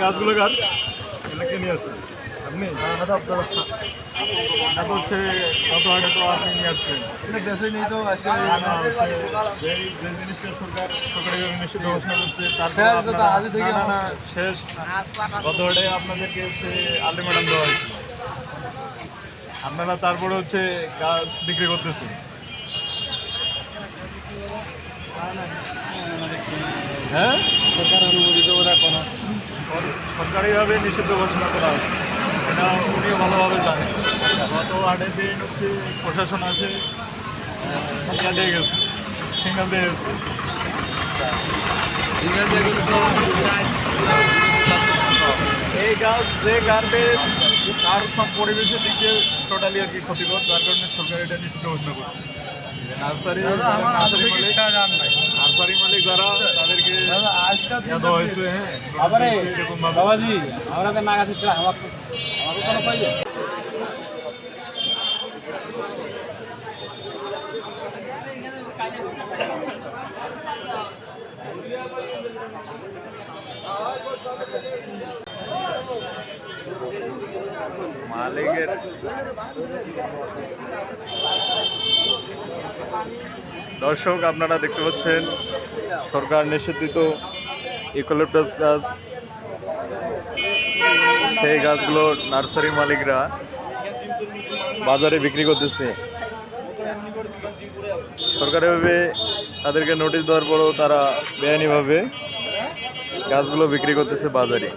গাছগুলো গাছ এগুলো কে নিয়ে আসছেন আপনি? এটা হচ্ছে কত হাটে তো আপনি নিয়ে আসছেন? নেই তো আজকে না, না, হচ্ছে যেই যে জিনিসটা সরকার সরকারি নিষিদ্ধ ঘোষণা করছে তারপরে শেষ থেকে না, গত আপনাদেরকে আলটিমেটাম দেওয়া হয়েছিল আপনারা তারপরে হচ্ছে গাছ বিক্রি করতেছেন। হ্যাঁ? সরকার অনুমোদিত সরকারিভাবে নিষিদ্ধ ঘোষণা করা হয়েছে। এটা উনিও ভালোভাবে জানেন। গত আটের দিন হচ্ছে প্রশাসন আছে দিয়ে গেছে সিঙ্গেল দিয়ে গেছে। এই গাছ যে গার্বেজ তার সব পরিবেশের দিক টোটালি আর কি ক্ষতিকর যার কারণে সরকার এটা নিষিদ্ধ ঘোষণা করছে। নার্সারি নার্সারি মালিক নার্সারি মালিক যারা তাদেরকে হ্যাঁ। বাবাজি আমরা তো আমার আমাকে কোনো মালিকের দর্শক আপনারা দেখতে পাচ্ছেন সরকার নিষেধিত ইকোলিপটাস গাছ। সেই গাছগুলো নার্সারি মালিকরা বাজারে বিক্রি করতেছে। সরকারিভাবে তাদেরকে নোটিশ দেওয়ার পরও তারা বেআইনিভাবে গাছগুলো বিক্রি করতেছে বাজারে।